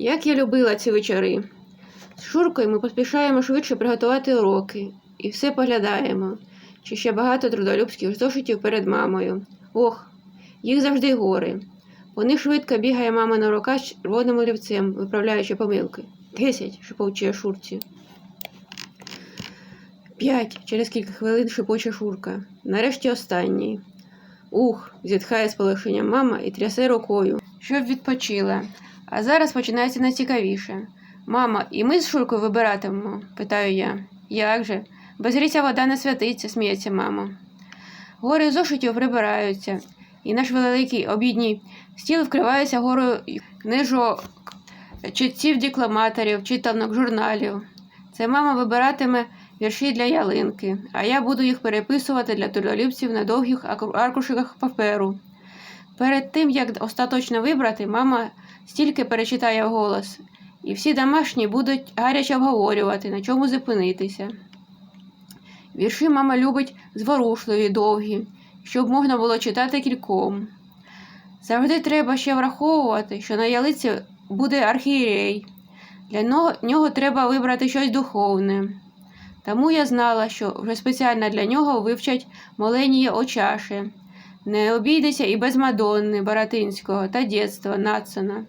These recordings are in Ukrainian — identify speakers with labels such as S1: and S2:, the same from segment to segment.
S1: Як я любила ці вечори. З Шуркою ми поспішаємо швидше приготувати уроки і все поглядаємо, чи ще багато трудолюбських зошитів перед мамою. Ох, їх завжди гори. По них швидко бігає мамина рука з червоним олівцем, виправляючи помилки. Десять, шепоче Шурці. П'ять, через кілька хвилин шепоче Шурка. Нарешті останній. Ух, зітхає з полегшенням мама і трясе рукою, щоб відпочила. А зараз починається найцікавіше. Мама, і ми з Шуркою вибиратимемо? питаю я. Як же? Без гріця вода не святиться, сміється мама. Гори зошитів прибираються, і наш великий обідній стіл вкривається горою книжок, читців декламаторів, читанок журналів. Це мама вибиратиме вірші для ялинки, а я буду їх переписувати для трудолюбців на довгих аркушиках паперу. Перед тим, як остаточно вибрати, мама стільки перечитає голос, і всі домашні будуть гаряче обговорювати, на чому зупинитися. Вірші мама любить зворушливі, довгі, щоб можна було читати кільком. Завжди треба ще враховувати, що на ялиці буде архієрей. Для нього, треба вибрати щось духовне. Тому я знала, що вже спеціально для нього вивчать моленіє очаше. Не обійдеться і без Мадонни Баратинського та дєтства Нацана.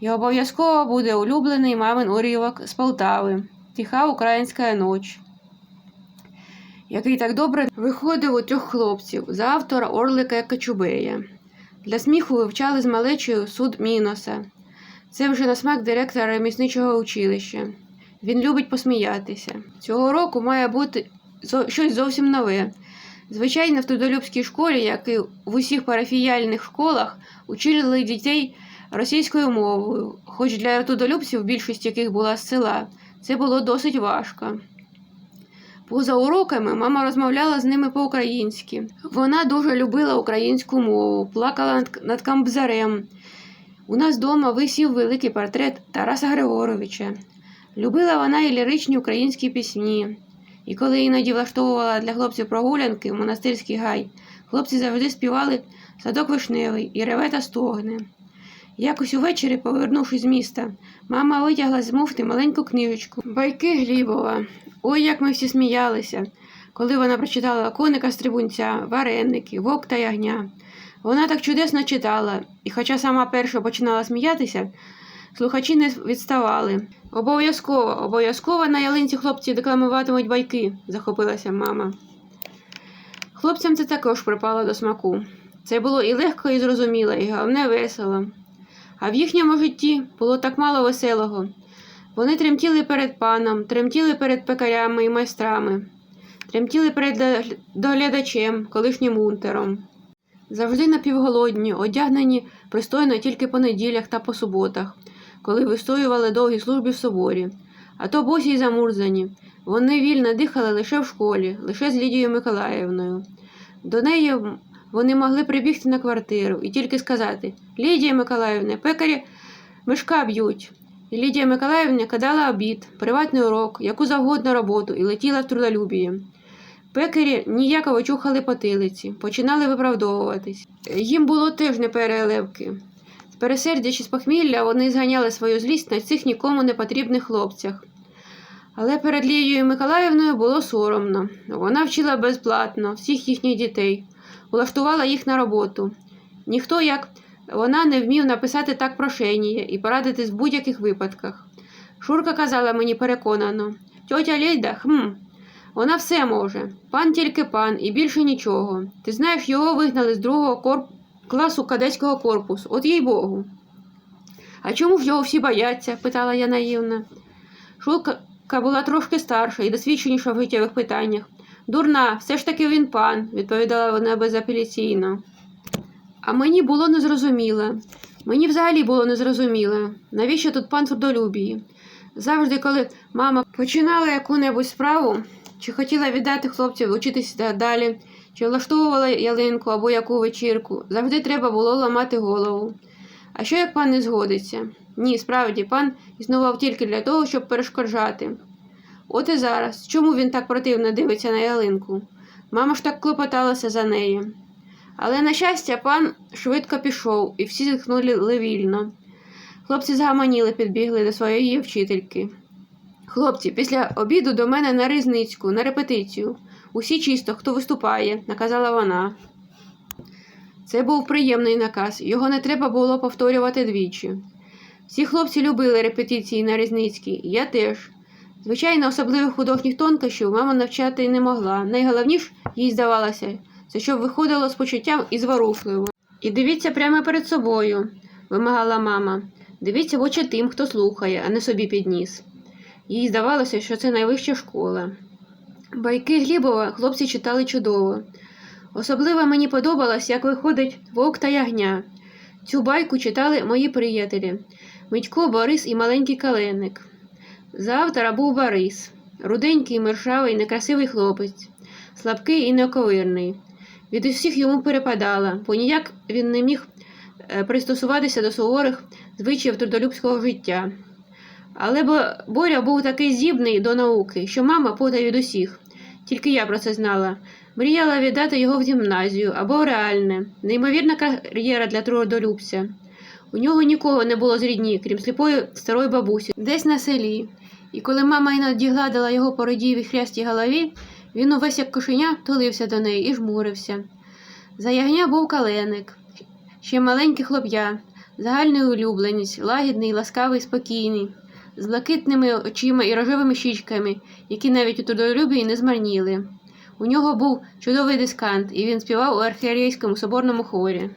S1: І обов'язково буде улюблений мамин уривок з Полтави Тиха українська ніч, який так добре виходив у трьох хлопців за автора Орлика Качубея. Для сміху вивчали з малечою суд Міноса. Це вже на смак директора ремісничого училища. Він любить посміятися. Цього року має бути щось зовсім нове. Звичайно, в трудолюбській школі, як і в усіх парафіяльних школах, учили дітей російською мовою, хоч для трудолюбців, більшість яких була з села, це було досить важко. Поза уроками мама розмовляла з ними по-українськи. Вона дуже любила українську мову, плакала над, камбзарем. У нас вдома висів великий портрет Тараса Григоровича. Любила вона і ліричні українські пісні. І коли іноді влаштовувала для хлопців прогулянки в монастирський гай, хлопці завжди співали садок вишневий і реве та стогне. Якось увечері, повернувшись з міста, мама витягла з муфти маленьку книжечку Байки Глібова. Ой, як ми всі сміялися, коли вона прочитала коника стрибунця, вареники, вовк та ягня. Вона так чудесно читала, і хоча сама перша починала сміятися, слухачі не відставали. Обов'язково, обов'язково на ялинці хлопці декламуватимуть байки, захопилася мама. Хлопцям це також припало до смаку. Це було і легко, і зрозуміло, і головне весело. А в їхньому житті було так мало веселого. Вони тремтіли перед паном, тремтіли перед пекарями і майстрами, тремтіли перед доглядачем, колишнім унтером. Завжди напівголодні, одягнені пристойно тільки по неділях та по суботах, коли вистоювали довгі служби в соборі, а то босі й замурзані. Вони вільно дихали лише в школі, лише з Лідією Миколаївною. До неї вони могли прибігти на квартиру і тільки сказати Лідія Миколаївна, пекарі мишка б'ють. І Лідія Миколаївна кидала обід, приватний урок, яку завгодно роботу і летіла в трудолюбіє. Пекарі ніяково чухали потилиці, починали виправдовуватись. Їм було теж не переливки. З з похмілля вони зганяли свою злість на цих нікому не потрібних хлопцях. Але перед Лідією Миколаївною було соромно. Вона вчила безплатно всіх їхніх дітей, улаштувала їх на роботу. Ніхто, як вона, не вмів написати так прошення і порадити з будь-яких випадках. Шурка казала мені переконано: тьотя Лейда, хм, вона все може. Пан тільки пан і більше нічого. Ти знаєш, його вигнали з другого корп... класу кадетського корпусу, от їй Богу. А чому ж його всі бояться? питала я наївно. Шурка була трошки старша і досвідченіша в життєвих питаннях. Дурна, все ж таки він пан, відповідала вона безапеляційно. А мені було незрозуміло. Мені взагалі було незрозуміло, навіщо тут пан трудолюбії. Завжди, коли мама починала яку-небудь справу, чи хотіла віддати хлопців учитися далі, чи влаштовувала ялинку або яку вечірку, завжди треба було ламати голову. А що як пан не згодиться? Ні, справді, пан існував тільки для того, щоб перешкоджати. От і зараз, чому він так противно дивиться на ялинку? Мама ж так клопоталася за неї. Але, на щастя, пан швидко пішов, і всі зітхнули вільно. Хлопці згаманіли, підбігли до своєї вчительки. Хлопці, після обіду до мене на різницьку, на репетицію. Усі чисто, хто виступає, наказала вона. Це був приємний наказ, його не треба було повторювати двічі. Всі хлопці любили репетиції на Різницькій, я теж. Звичайно, особливих художніх тонкощів мама навчати не могла. Найголовніше, їй здавалося, це щоб виходило з почуттям і зворушливо. І дивіться прямо перед собою, вимагала мама. Дивіться в очі тим, хто слухає, а не собі підніс. Їй здавалося, що це найвища школа. Байки Глібова хлопці читали чудово. Особливо мені подобалось, як виходить вовк та ягня. Цю байку читали мої приятелі Митько, Борис і маленький каленник. За автора був Борис, руденький, мершавий, некрасивий хлопець, слабкий і неоковирний. Від усіх йому перепадало, бо ніяк він не міг е, пристосуватися до суворих звичаїв трудолюбського життя. Але бо Боря був такий здібний до науки, що мама подає від усіх. Тільки я про це знала. Мріяла віддати його в гімназію або в реальне, неймовірна кар'єра для трудолюбця. У нього нікого не було з рідні, крім сліпої старої бабусі, десь на селі. І коли мама іноді гладила його по родівій хрястій голові, він увесь як кошеня тулився до неї і жмурився. За ягня був каленик, ще маленький хлоп'я, загальний улюбленість, лагідний, ласкавий, спокійний, з блакитними очима і рожевими щічками, які навіть у трудолюбі не змарніли. У нього був чудовий дискант, і він співав у архієрейському соборному хорі.